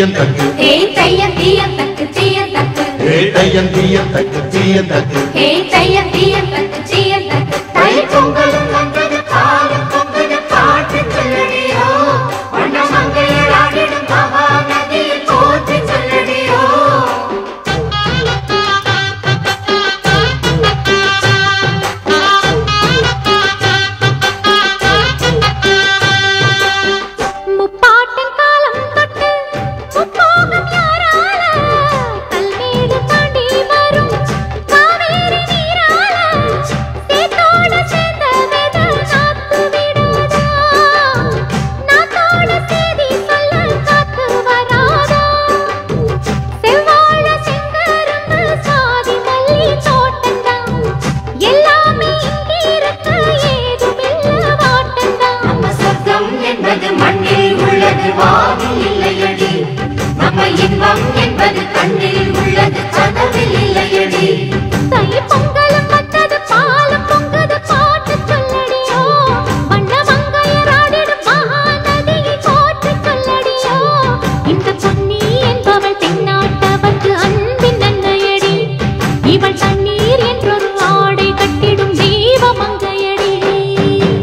தீயந்தக்கு. ஹே தையன் தீயந்தக்கு தீயந்தக்கு. ஹே தையன் தீயந்தக்கு தீயந்தக்கு. ஹே தையன் தீயந்தக்கு தீயந்தக்கு. தை பொங்கல் என்பது மண்ணில் உள்ளது வாதி இல்லையடி. நம்ம இன்பம் என்பது கண்ணில் உள்ளது கதவில் இல்லையடி. இந்த என்பவள் தென்னா